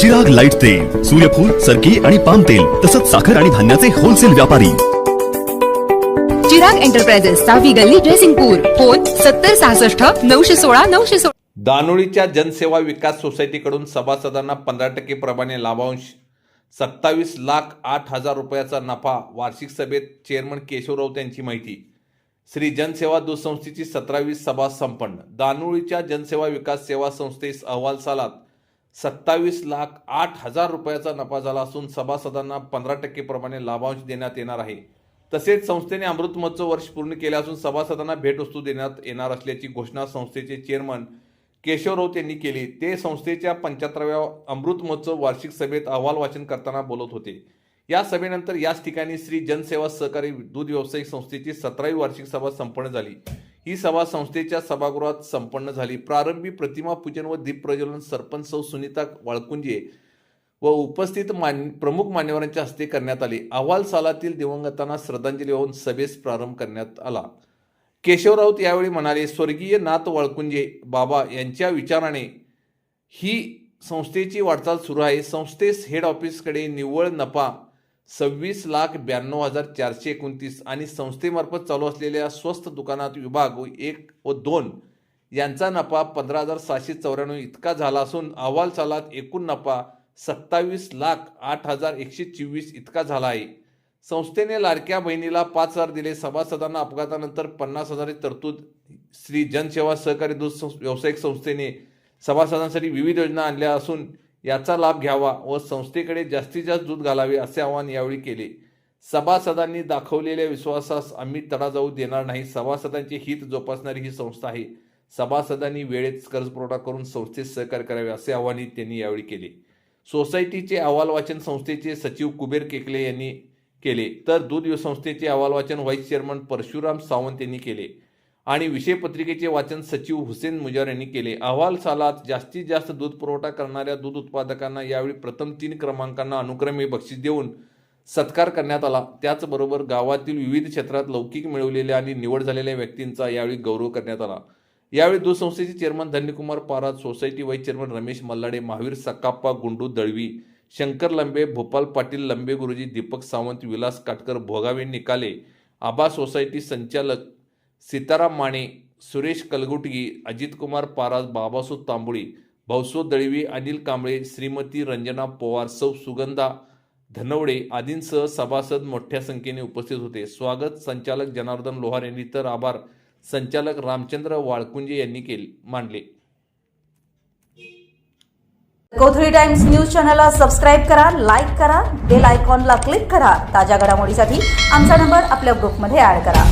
Chirag light तेल सूर्यफूल सरकी आणि पाम तेल तसंच साखर आणि धान्याचे होलसेल व्यापारी. चिराग एंटरप्राइजेस सहावी गल्ली ड्रेसिंगपूर फोन सत्तर सहासष्ट नऊशे सोळा नऊशे सोळा. दानोळीच्या जनसेवा विकास सोसायटीकडून सभासदांना पंधरा टक्के प्रमाणे लाभांश सत्तावीस लाख आठ हजार रुपयाचा नफा वार्षिक सभेत चेअरमन केशव राऊत यांची माहिती. श्री जनसेवा दूधसंस्थेची सतरावी सभा संपन्न. दानोळीच्या जनसेवा विकास सेवा संस्थेस अहवाल सालात सत्तावीस लाख आठ हजार रुपयाचा नफा झाला असून सभासदांना पंधरा टक्केप्रमाणे लाभांश देण्यात येणार आहे. तसेच संस्थेने अमृत महोत्सव वर्ष पूर्ण केले असून सभासदांना भेटवस्तू देण्यात येणार असल्याची घोषणा संस्थेचे चेअरमन केशव राऊत यांनी केली. ते संस्थेच्या पंच्याहत्तराव्या अमृत महोत्सव वार्षिक सभेत अहवाल वाचन करताना बोलत होते. या सभेनंतर याच ठिकाणी श्री जनसेवा सहकारी दूध व्यावसायिक संस्थेची सतरावी वार्षिक सभा संपन्न झाली. ही सभा संस्थेच्या सभागृहात संपन्न झाली. प्रारंभी प्रतिमा पूजन व दीप प्रज्वलन सरपंच सौ सुनीता वाळकुंजे व उपस्थित मान प्रमुख मान्यवरांच्या हस्ते करण्यात आले. अहवाल सालातील दिवंगतांना श्रद्धांजली वाहून सभेस प्रारंभ करण्यात आला. केशव राऊत यावेळी म्हणाले स्वर्गीय नाथ वाळकुंजे बाबा यांच्या विचाराने ही संस्थेची वाटचाल सुरू आहे. संस्थेस हेड ऑफिसकडे निव्वळ नफा सव्वीस लाख ब्याण्णव हजार चारशे एकोणतीस आणि संस्थेमार्फत चालू असलेल्या स्वस्त दुकानात विभाग व एक व दोन यांचा नफा पंधरा हजार सहाशे चौऱ्याण्णव इतका झाला असून अहवाल सालात एकूण नफा सत्तावीस लाख आठ हजार एकशे चोवीस इतका झाला आहे. संस्थेने लाडक्या बहिणीला पाच हजार दिले. सभासदांना अपघातानंतर पन्नास हजाराची तरतूद श्री जनसेवा सहकारी दूध संस- व्यावसायिक संस्थेने सभासदांसाठी विविध योजना आणल्या असून याचा लाभ घ्यावा व संस्थेकडे जास्तीत जास्त दूध घालावे असे आवाहन यावेळी केले. सभासदांनी दाखवलेल्या विश्वासास आम्ही तडा जाऊ देणार नाही. सभासदांचे हित जोपासणारी ही संस्था आहे. सभासदांनी वेळेत कर्जपुरवठा करून संस्थेस सहकार्य करावे असे आवाहनही त्यांनी यावेळी केले. सोसायटीचे अहवाल वाचन संस्थेचे सचिव कुबेर केकले यांनी केले. तर दूध संस्थेचे अहवाल वाचन व्हाईस चेअरमन परशुराम सावंत यांनी केले. आणि विषयपत्रिकेचे वाचन सचिव हुसेन मुजार यांनी केले. अहवाल सालात जास्तीत जास्त दूध पुरवठा करणाऱ्या दूध उत्पादकांना यावेळी प्रथम तीन क्रमांकांना अनुक्रमे बक्षीस देऊन सत्कार करण्यात आला. त्याचबरोबर गावातील विविध क्षेत्रात लौकिक मिळवलेल्या आणि निवड झालेल्या व्यक्तींचा यावेळी गौरव करण्यात आला. यावेळी दूध संस्थेचे chairman Dhanyakumar Parat society vice chairman Ramesh Mallade Mahavir Sakappa Gundu Dalvi Shankar Lambe Bhopal Patil लंबे गुरुजी दीपक सावंत विलास काटकर भोगावे निकाले आबा सोसायटी संचालक सीताराम माने सुरेश कलगुटगी अजितकुमार पाराज बाबासो तांबुळी भाऊसो दळवी अनिल कांबळे श्रीमती रंजना पवार सौ सुगंधा धनवडे आदींसह सभासद मोठ्या संख्येने उपस्थित होते. स्वागत संचालक जनार्दन लोहार यांनी तर आभार संचालक रामचंद्र वाळकुंजे यांनी केले मांडले. कोथळी टाइम्स न्यूज चॅनलला सबस्क्राईब करा लाईक करा बेल आयकॉनला क्लिक करा. ताज्या घडामोडीसाठी आमचा नंबर आपल्या ग्रुपमध्ये ऍड करा.